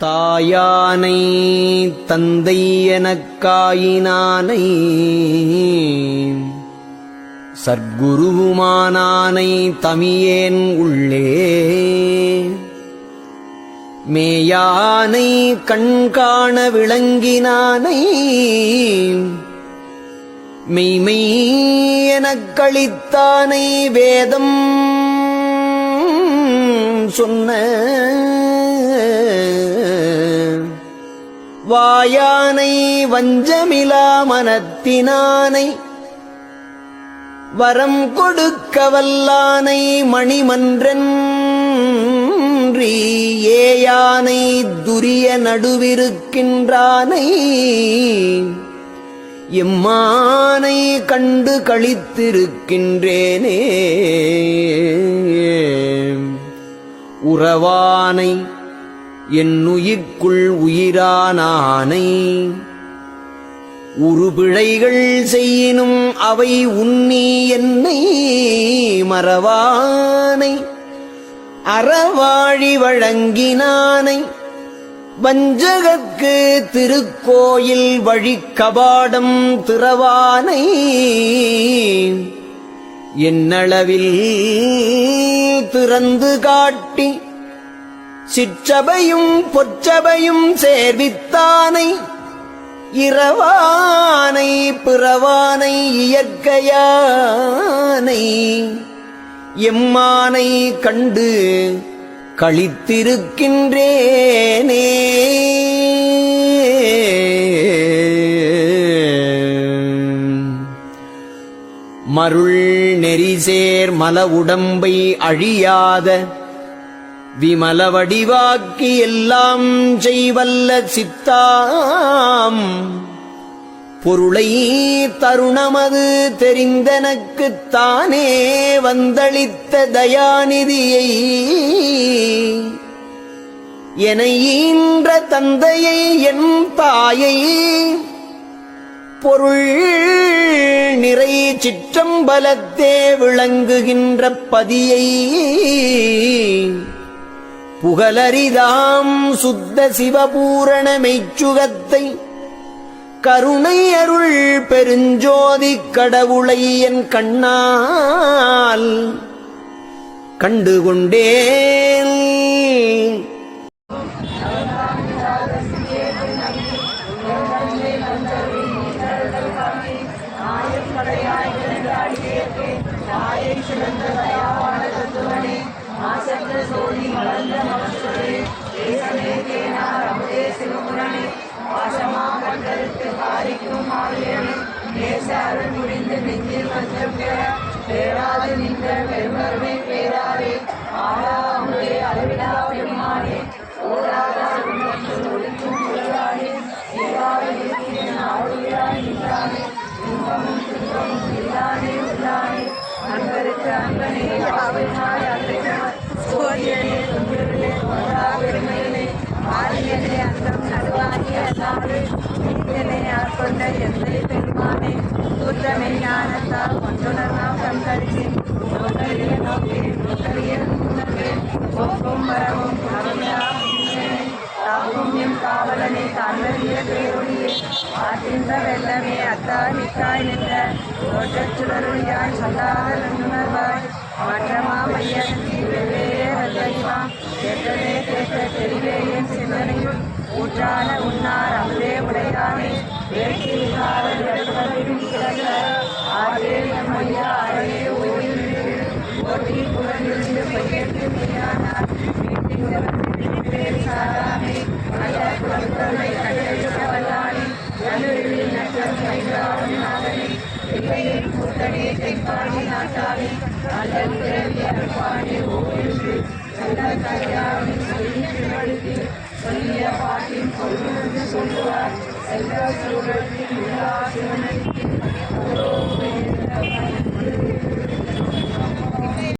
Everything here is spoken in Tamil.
தாயானை தந்தை எனக்காயினானை சர்க்குருவுமானானை தமியேன் உள்ளே. மேயானை கண்காண விளங்கினானை மெய்மை எனக்களித்தானை வேதம் சொன்ன வாயானை வஞ்சமிலா மனத்தினானை வரம் கொடுக்க வல்லானை மணிமன்றன் ஏயானை துரிய நடுவிருக்கின்றானை எம்மானை கண்டு கழித்திருக்கின்றேனே உறவானை என் உயிர்க்குள் உயிரானானை. உருபிழைகள் செய்யினும் அவை உன்னி என்னை மறவானை. அறவாழி வழங்கினானை. வஞ்சகக்கு திருக்கோயில் வழிக்கபாடம் திறவானை. என்னளவில் திறந்து காட்டி சிற்றபையும் பொற்றபையும் சேர்வித்தானை இரவானை பிறவானை இயற்கையானை எம்மானை கண்டு கழித்திருக்கின்றேனே மருள் நெறிசேர் மல உடம்பை அழியாத விமலவடிவாக்கி எல்லாம் செய்வல்ல சித்தாம். பொருளை தருணமது தெரிந்தனக்குத் தானே வந்தளித்த தயாநிதியை. என ஈன்ற தந்தையை என் தாயை. பொருள் நிறை சிற்றம்பலத்தே விளங்குகின்ற பதியை. புகலரிதாம் சுத்த சிவபூரண மெய்ச்சுகத்தை கருணை அருள் பெருஞ்சோதி கடவுளை என் கண்ணால் மாசற்ற சோழி வளர்ந்த மனசுடே தேசமே தேனார் அமுதே சிவபுரணி பாசமா கண்டருக்கு பாரிக்கும் மாரியணி நேச கண்டுகொண்டேன் கொண்ட எந்தை பெருமானே கூற்றமை ஞானத்தால் கொண்டுணர்வாம் கண்கழிச்சு நோக்கரிய நோக்கி நோக்கரிய முன்னே ஒப்பும் வரவும் தாக்கும் எம் காவலனை தாழ்வறிய பேரொழியே. ஆற்றின்ற வெள்ளமே அத்தா நிற்காய் நின்ற தோற்றச் சுடருளியாய் சொல்லாத மற்றமா மையத்தி வெவ்வேறல்லைவாம் கேட்டதே கேட்ட தெளிவே ஊற்றான உன்னார் அமுதே உடையானே வேட்கை கிடக்க ஆற்றே நம்மையா அழகே மீனானார் நல்ல கட்டளிக்க வல்லானே நட்டம் நாதனே. பிள்ளையின் நல்ல நல்ல Thank you.